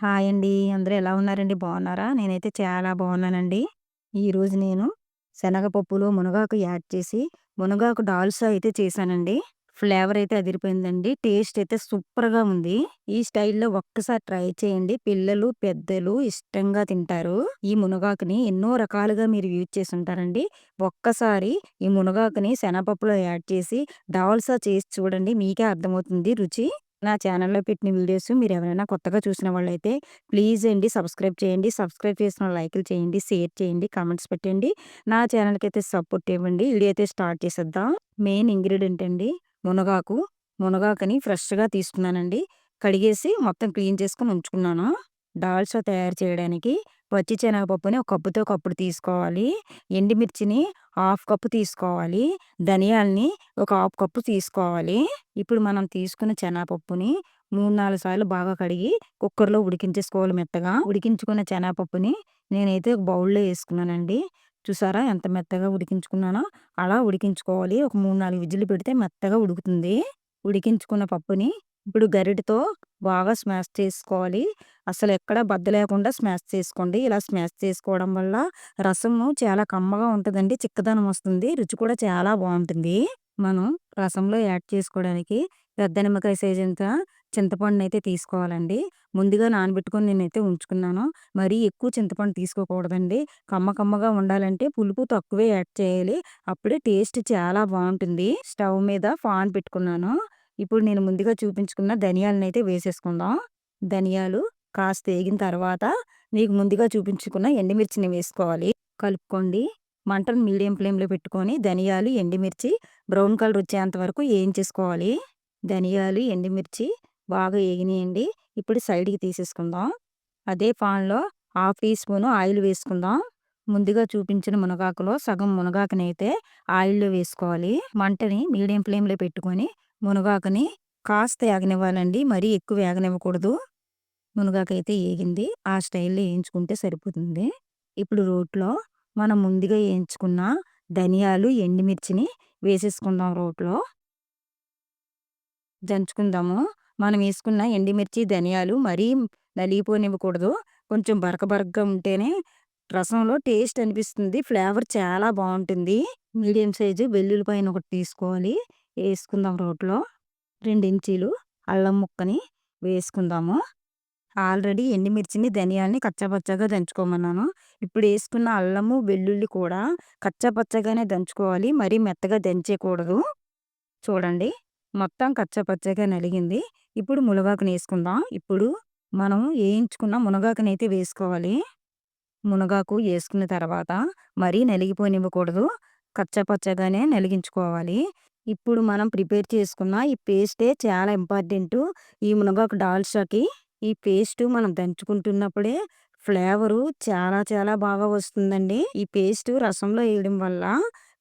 Hi అండి. అందరూ ఎలా ఉన్నారండి? బాగున్నారా? నేనైతే చాలా బాగున్నానండి. ఈరోజు నేను శనగపప్పులో మునగాకు యాడ్ చేసి, మునగాకు డాల్సా అయితే చేశానండి. ఫ్లేవర్ అయితే అదిరిపోయిందండి. టేస్ట్ అయితే సూపర్‌గా ఉంది. ఈ స్టైల్‌లో ఒక్కసారి ట్రై చేయండి. పిల్లలు, పెద్దలు ఇష్టంగా తింటారు. ఈ మునగాకుని ఎన్నో రకాలుగా మీరు యూజ్ చేసి ఉంటారండి. ఒక్కసారి ఈ మునగాకుని శనగపప్పులో యాడ్ చేసి డాల్సా చేసి చూడండి. మీకే అర్థమవుతుంది రుచి. నా ఛానల్‌లో పెట్టిన వీడియోస్ మీరు ఎవరైనా కొత్తగా చూసిన వాళ్ళైతే ప్లీజ్ అండి సబ్స్క్రైబ్ చేయండి. సబ్స్క్రైబ్ చేసిన లైకులు చేయండి, షేర్ చేయండి, కామెంట్స్ పెట్టండి. నా ఛానల్‌కి అయితే సపోర్ట్ ఇవ్వండి. వీడియో అయితే స్టార్ట్ చేసేద్దాం. మెయిన్ ఇంగ్రీడియంట్ అండి మునగాకు. మునగాకుని ఫ్రెష్‌గా తీసుకున్నానండి. కడిగేసి మొత్తం క్లీన్ చేసుకొని ఉంచుకున్నాను. డాల్సా తయారు చేయడానికి పచ్చి శనగపప్పుని ఒక కప్పుతో కప్పుడు తీసుకోవాలి. ఎండుమిర్చిని హాఫ్ కప్పు తీసుకోవాలి. ధనియాల్ని ఒక హాఫ్ కప్పు తీసుకోవాలి. ఇప్పుడు మనం తీసుకున్న శనగపప్పుని 3, 4 సార్లు బాగా కడిగి కుక్కర్‌లో ఉడికించేసుకోవాలి మెత్తగా. ఉడికించుకున్న శనగపప్పుని నేనైతే ఒక బౌల్‌లో వేసుకున్నానండి. చూసారా ఎంత మెత్తగా ఉడికించుకున్నానో అలా ఉడికించుకోవాలి. ఒక 3, 4 విజిల్లు పెడితే మెత్తగా ఉడుకుతుంది. ఉడికించుకున్న పప్పుని ఇప్పుడు గరిటతో బాగా స్మాష్ చేసుకోవాలి. అసలు ఎక్కడ బద్ద లేకుండా స్మాష్ చేసుకోండి. ఇలా స్మాష్ చేసుకోవడం వల్ల రసము చాలా కమ్మగా ఉంటుందండి చిక్కదనం వస్తుంది. రుచి కూడా చాలా బాగుంటుంది. మనం రసంలో యాడ్ చేసుకోవడానికి పెద్ద నిమ్మకాయ సైజంత అయితే తీసుకోవాలండి. ముందుగా నానబెట్టుకొని నేనైతే ఉంచుకున్నాను. మరీ ఎక్కువ చింతపండు తీసుకోకూడదండి. కమ్మ కమ్మగా ఉండాలంటే పులుపు తక్కువే యాడ్ చేయాలి. అప్పుడే టేస్ట్ చాలా బాగుంటుంది. స్టవ్ మీద ఫాన్ పెట్టుకున్నాను. ఇప్పుడు నేను ముందుగా చూపించుకున్న ధనియాలనైతే వేసేసుకుందాం. ధనియాలు కాస్త వేగిన తర్వాత మీకు ముందుగా చూపించుకున్న ఎండుమిర్చిని వేసుకోవాలి. కలుపుకోండి. మంటను మీడియం ఫ్లేమ్‌లో పెట్టుకొని ధనియాలు, ఎండుమిర్చి బ్రౌన్ కలర్ వచ్చేంత వరకు వేయించేసుకోవాలి. ధనియాలు, ఎండుమిర్చి బాగా వేగినాయండి ఇప్పుడు సైడ్‌కి తీసేసుకుందాం. అదే పాన్‌లో హాఫ్ టీ స్పూన్ ఆయిల్ వేసుకుందాం. ముందుగా చూపించిన మునగాకులో సగం మునగాకునైతే ఆయిల్‌లో వేసుకోవాలి. మంటని మీడియం ఫ్లేమ్‌లో పెట్టుకొని మునగాకుని కాస్త ఏగనివ్వాలండి. మరీ ఎక్కువ వేగనివ్వకూడదు మునగాకైతే ఏగింది. ఆ స్టైల్‌లో వేయించుకుంటే సరిపోతుంది. ఇప్పుడు రోట్లో మనం ముందుగా వేయించుకున్న ధనియాలు, ఎండుమిర్చిని వేసేసుకుందాం రోట్లో. దంచుకుందాము. మనం వేసుకున్న ఎండుమిర్చి, ధనియాలు మరీ నలిగిపోనివ్వకూడదు. కొంచెం బరక బరకగా ఉంటేనే రసంలో టేస్ట్ అనిపిస్తుంది. ఫ్లేవర్ చాలా బాగుంటుంది. మీడియం సైజు వెల్లుల్లిపాయను ఒకటి తీసుకోవాలి. వేసుకుందాం రోట్లో. రెండు ఇంచీలు అల్లం ముక్కని వేసుకుందాము. ఆల్రెడీ ఎండుమిర్చిని, ధనియాల్ని కచ్చపచ్చగా దంచుకోమన్నాను. ఇప్పుడు వేసుకున్న అల్లము, వెల్లుల్లి కూడా కచ్చపచ్చగానే దంచుకోవాలి. మరీ మెత్తగా దంచేయకూడదు. చూడండి మొత్తం కచ్చపచ్చగా నలిగింది. ఇప్పుడు మునగాకుని వేసుకుందాం. ఇప్పుడు మనం వేయించుకున్న మునగాకునైతే వేసుకోవాలి. మునగాకు వేసుకున్న తర్వాత మరీ నలిగిపోనివ్వకూడదు. కచ్చపచ్చగానే నలిగించుకోవాలి. ఇప్పుడు మనం ప్రిపేర్ చేసుకున్న ఈ పేస్టే చాలా ఇంపార్టెంట్ ఈ మునగాకు డాల్సాకి. ఈ పేస్ట్ మనం దంచుకుంటున్నప్పుడే ఫ్లేవరు చాలా చాలా బాగా వస్తుందండి. ఈ పేస్ట్ రసంలో వేయడం వల్ల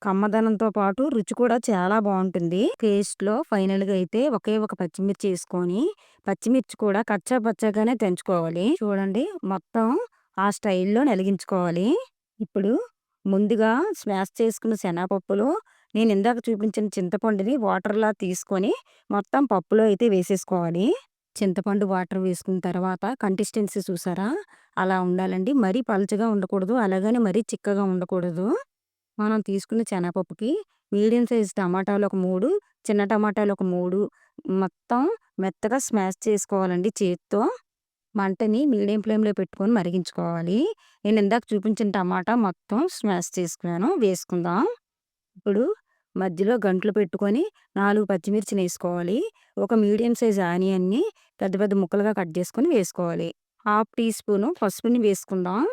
కమ్మదనంతో పాటు రుచి కూడా చాలా బాగుంటుంది. పేస్ట్‌లో ఫైనల్‌గా అయితే ఒకే ఒక పచ్చిమిర్చి వేసుకొని పచ్చిమిర్చి కూడా కచ్చా పచ్చాగానే దంచుకోవాలి. చూడండి మొత్తం ఆ స్టైల్‌లో నలిగించుకోవాలి. ఇప్పుడు ముందుగా స్మాష్ చేసుకున్న శనగపప్పులు నేను ఇందాక చూపించిన చింతపండుని వాటర్‌లా తీసుకొని మొత్తం పప్పులో అయితే వేసేసుకోవాలి. చింతపండు వాటర్ వేసుకున్న తర్వాత కన్సిస్టెన్సీ చూసారా? అలా ఉండాలండి. మరీ పలుచగా ఉండకూడదు. అలాగని మరీ చిక్కగా ఉండకూడదు. మనం తీసుకున్న శనగపప్పుకి మీడియం సైజ్ టమాటాలు ఒక మూడు చిన్న టమాటాలు ఒక మూడు మొత్తం మెత్తగా స్మాష్ చేసుకోవాలండి చేతితో మంటని మీడియం ఫ్లేమ్‌లో పెట్టుకొని మరిగించుకోవాలి. నేను ఇందాక చూపించిన టమాటా మొత్తం స్మాష్ చేసుకున్నాను. వేసుకుందాం. ఇప్పుడు మధ్యలో గంటలు పెట్టుకొని నాలుగు పచ్చిమిర్చిని వేసుకోవాలి. ఒక మీడియం సైజ్ ఆనియన్‌ని పెద్ద పెద్ద ముక్కలుగా కట్ చేసుకొని వేసుకోవాలి. హాఫ్ టీ స్పూన్ పసుపుని వేసుకుందాం.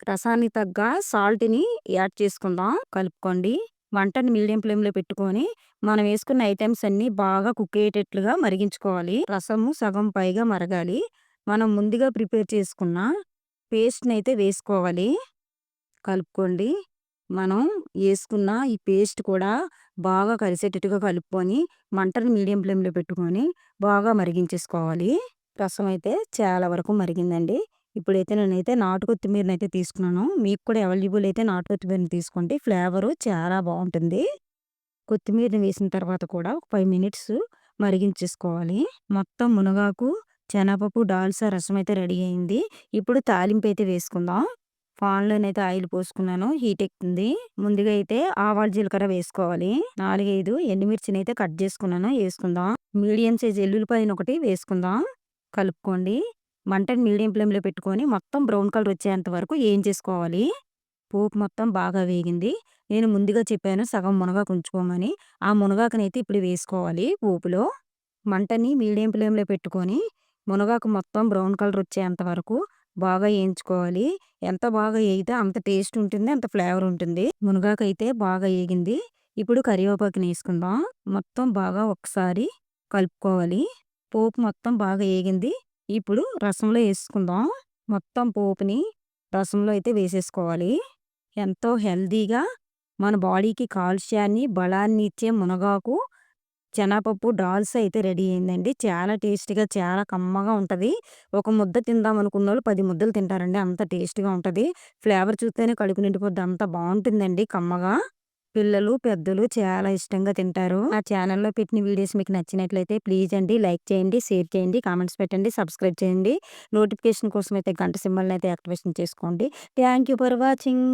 రసానికి తగ్గ సాల్ట్‌ని యాడ్ చేసుకుందాం. కలుపుకోండి. వంటని మీడియం ఫ్లేమ్‌లో పెట్టుకొని మనం వేసుకున్న ఐటమ్స్ అన్నీ బాగా కుక్ అయ్యేటట్లుగా మరిగించుకోవాలి. రసము సగం పైగా మరగాలి. మనం ముందుగా ప్రిపేర్ చేసుకున్న పేస్ట్ని అయితే వేసుకోవాలి. కలుపుకోండి. మనం వేసుకున్న ఈ పేస్ట్ కూడా బాగా కలిసేటట్టుగా కలుపుకొని మంటను మీడియం ఫ్లేమ్‌లో పెట్టుకొని బాగా మరిగించేసుకోవాలి. రసం అయితే చాలా వరకు మరిగిందండి. ఇప్పుడైతే నేనైతే నాటు కొత్తిమీరని అయితే తీసుకున్నాను. మీకు కూడా అవైలబుల్ అయితే నాటు కొత్తిమీరని తీసుకోండి. ఫ్లేవరు చాలా బాగుంటుంది. కొత్తిమీరని వేసిన తర్వాత కూడా ఒక ఫైవ్ మినిట్స్ మరిగించేసుకోవాలి. మొత్తం మునగాకు, శనగపప్పు, దాల్సా రసం అయితే రెడీ అయింది. ఇప్పుడు తాలింపు అయితే వేసుకుందాం. పాన్‌లోనైతే ఆయిల్ పోసుకున్నాను. హీట్ ఎక్కుతుంది. ముందుగా అయితే ఆవాలు, జీలకర్ర వేసుకోవాలి. 4, 5 ఎండుమిర్చినైతే కట్ చేసుకున్నాను. వేసుకుందాం. మీడియం సైజ్ ఎల్లుల్లిపాయను ఒకటి వేసుకుందాం. కలుపుకోండి. మంటని మీడియం ఫ్లేమ్‌లో పెట్టుకొని మొత్తం బ్రౌన్ కలర్ వచ్చేంత వరకు చేసుకోవాలి పోపు మొత్తం బాగా వేగింది. నేను ముందుగా చెప్పాను సగం మునగాకు ఉంచుకోమని. ఆ మునగాకునైతే ఇప్పుడు వేసుకోవాలి పోపులో. మంటని మీడియం ఫ్లేమ్‌లో పెట్టుకొని మునగాకు మొత్తం బ్రౌన్ కలర్ వచ్చేంత వరకు బాగా వేయించుకోవాలి. ఎంత బాగా వేగితే అంత టేస్ట్ ఉంటుంది. అంత ఫ్లేవర్ ఉంటుంది. మునగాకు అయితే బాగా ఏగింది. ఇప్పుడు కరివేపాకుని వేసుకుందాం. మొత్తం బాగా ఒకసారి కలుపుకోవాలి. పోపు మొత్తం బాగా ఏగింది. ఇప్పుడు రసంలో వేసుకుందాం. మొత్తం పోపుని రసంలో అయితే వేసేసుకోవాలి. ఎంతో హెల్తీగా మన బాడీకి కాల్షియాన్ని, బలాన్ని ఇచ్చే మునగాకు, శనగపప్పు, డాల్స్ అయితే రెడీ అయిందండి. చాలా టేస్టీగా చాలా కమ్మగా ఉంటుంది ఒక ముద్ద తిందాం అనుకున్నోళ్ళు 10 ముద్దలు తింటారండి. అంత టేస్ట్‌గా ఉంటుంది ఫ్లేవర్ చూస్తేనే కడుపు నిండిపోద్ది. అంత బాగుంటుందండి కమ్మగా. పిల్లలు, పెద్దలు చాలా ఇష్టంగా తింటారు. నా ఛానల్లో పెట్టిన వీడియోస్ మీకు నచ్చినట్లయితే ప్లీజ్ అండి లైక్ చేయండి, షేర్ చేయండి, కామెంట్స్ పెట్టండి, సబ్స్క్రైబ్ చేయండి. నోటిఫికేషన్ కోసం అయితే గంట సింబల్‌ని అయితే యాక్టివేషన్ చేసుకోండి. Thank you for watching.